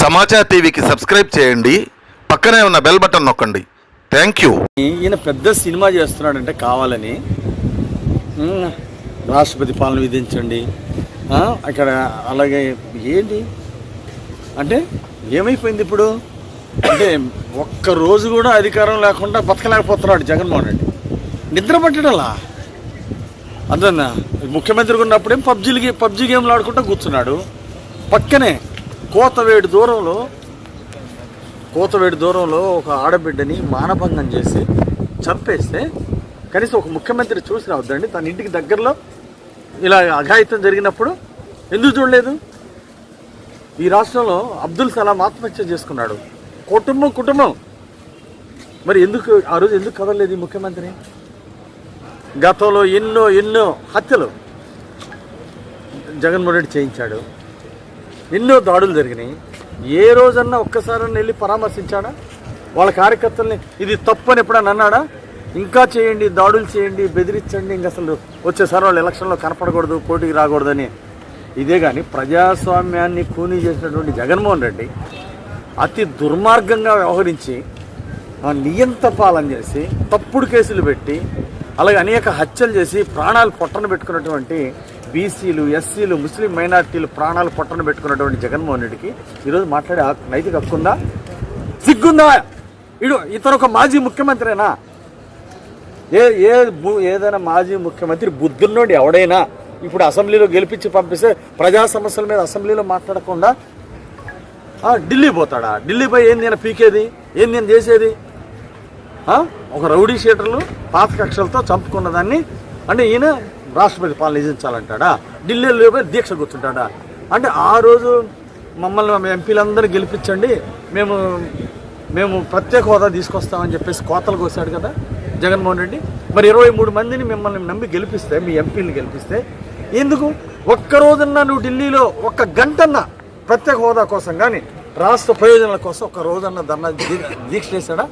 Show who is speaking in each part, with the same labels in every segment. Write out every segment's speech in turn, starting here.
Speaker 1: సమాచార టీవీకి సబ్స్క్రైబ్ చేయండి. పక్కనే ఉన్న బెల్ బటన్ నొక్కండి. Thank you.
Speaker 2: ఈయన పెద్ద సినిమా చేస్తున్నాడంటే కావాలని. రాష్ట్రపతి పాలన విధించండి. అక్కడ అలాగే ఏంటి? అంటే ఏమైపోయింది ఇప్పుడు? అంటే ఒక్క రోజు కూడా అధికారం లేకుండా బతకలేకపోతున్నాడు జగన్మోహన్ రెడ్డి. నిద్ర పట్టడలా? అదన్నా ముఖ్యమంత్రిగా ఉన్నప్పుడేం పబ్జీలకి పబ్జీ గేమ్లు ఆడుకుంటూ కూర్చున్నాడు. పక్కనే కోతవేడు దూరంలో కోతవేడు దూరంలో ఒక ఆడబిడ్డని మానభంగం చేసి చంపేస్తే కనీసం ఒక ముఖ్యమంత్రి చూసి రావద్దండి. తన ఇంటికి దగ్గరలో ఇలా అఘాయితం జరిగినప్పుడు ఎందుకు చూడలేదు? ఈ రాష్ట్రంలో అబ్దుల్ సలాం ఆత్మహత్య చేసుకున్నాడు. కుటుంబం కుటుంబం. మరి ఎందుకు ఆ రోజు ఎందుకు కదలలేదు ఈ ముఖ్యమంత్రి గతంలో ఎన్నో ఎన్నో హత్యలు జగన్మోహన్ రెడ్డి చేయించాడు. ఎన్నో దాడులు జరిగినాయి. ఏ రోజన్నా ఒక్కసారన్నా వెళ్ళి పరామర్శించాడా? వాళ్ళ కార్యకర్తల్ని ఇది తప్పు అని ఎప్పుడన్నా అన్నాడా? ఇంకా చేయండి దాడులు చేయండి బెదిరించండి ఇంక అసలు వచ్చేసారి వాళ్ళు ఎలక్షన్లో కనపడకూడదు పోటీకి రాకూడదని. ఇదే కానీ ప్రజాస్వామ్యాన్ని కూనీ చేసినటువంటి జగన్మోహన్ రెడ్డి అతి దుర్మార్గంగా వ్యవహరించి నియంత పాలన చేసి తప్పుడు కేసులు పెట్టి అలాగే అనేక హత్యలు చేసి ప్రాణాలు పొట్టన పెట్టుకున్నటువంటి బీసీలు ఎస్సీలు ముస్లిం మైనార్టీలు ప్రాణాలు పొట్టన పెట్టుకున్నటువంటి జగన్మోహన్ రెడ్డికి ఈరోజు మాట్లాడే నైతిక హక్కుందా సిగ్గుందా? ఇడు ఇతను ఒక మాజీ ముఖ్యమంత్రినా? ఏ ఏ ఏదైనా మాజీ ముఖ్యమంత్రి బుద్ధున్నోడు ఎవడైనా ఇప్పుడు అసెంబ్లీలో గెలిపించి పంపిస్తే ప్రజా సమస్యల మీద అసెంబ్లీలో మాట్లాడకుండా ఢిల్లీ పోతాడా? ఢిల్లీ పోయి ఏంది నేను పీకేది? ఏంది నేను చేసేది? ఒక రౌడీ షీటర్లు పాత కక్షలతో చంపుకున్న దాన్ని అంటే ఈయన రాష్ట్రపతి పాలన నిజించాలంటాడా? ఢిల్లీలో పోయి దీక్ష కూర్చుంటాడా? అంటే ఆ రోజు మమ్మల్ని ఎంపీలందరూ గెలిపించండి మేము మేము ప్రత్యేక హోదా తీసుకొస్తామని చెప్పేసి కోతలు కోసాడు కదా జగన్మోహన్ రెడ్డి. మరి ఇరవై మూడు మందిని మిమ్మల్ని నమ్మి గెలిపిస్తే మీ ఎంపీని గెలిపిస్తే ఎందుకు? ఒక్కరోజున్నా నువ్వు ఢిల్లీలో ఒక్క గంటన్నా ప్రత్యేక హోదా కోసం కానీ రాష్ట్ర ప్రయోజనాల కోసం ఒక రోజన్న ధర్నా దీక్ష చేశాడా?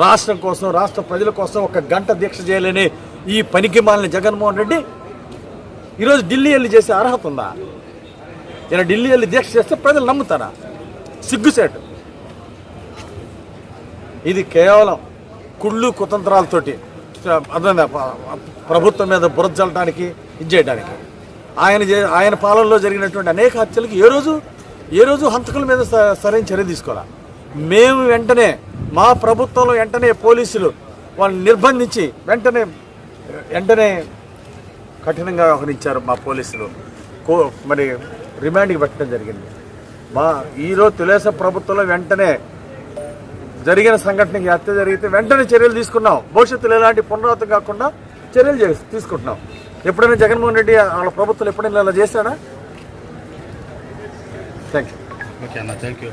Speaker 2: రాష్ట్రం కోసం రాష్ట్ర ప్రజల కోసం ఒక గంట దీక్ష చేయలేని ఈ పనికి మాలిన జగన్మోహన్ రెడ్డి ఈరోజు ఢిల్లీ వెళ్ళి చేసే అర్హత ఉందా? ఇలా ఢిల్లీ వెళ్ళి దీక్ష చేస్తే ప్రజలు నమ్ముతారా? సిగ్గుసేటు. ఇది కేవలం కుళ్ళు కుతంత్రాలతోటి అర్థం ప్రభుత్వం మీద బురద చల్లడానికి ఇది చేయడానికి. ఆయన ఆయన పాలనలో జరిగినటువంటి అనేక హత్యలకు ఏ రోజు ఏ రోజు హంతకుల మీద స- సరైన చర్య తీసుకోవాలా? మేము వెంటనే మా ప్రభుత్వంలో వెంటనే పోలీసులు వాళ్ళని నిర్బంధించి వెంటనే వెంటనే కఠినంగా వ్యవహరించారు మా పోలీసులు. కో మరి రిమాండ్కి పెట్టడం జరిగింది. మా ఈరోజు తెలుగుదేశం ప్రభుత్వంలో వెంటనే జరిగిన సంఘటనకి హత్య జరిగితే వెంటనే చర్యలు తీసుకున్నాం. భవిష్యత్తులో ఎలాంటి పునరావృతం కాకుండా చర్యలు చేసి తీసుకుంటున్నాం. ఎప్పుడైనా జగన్మోహన్ రెడ్డి వాళ్ళ ప్రభుత్వం ఎప్పుడైనా ఇలా చేశాడా? థ్యాంక్ యూ
Speaker 3: ఓకే అన్న థ్యాంక్ యూ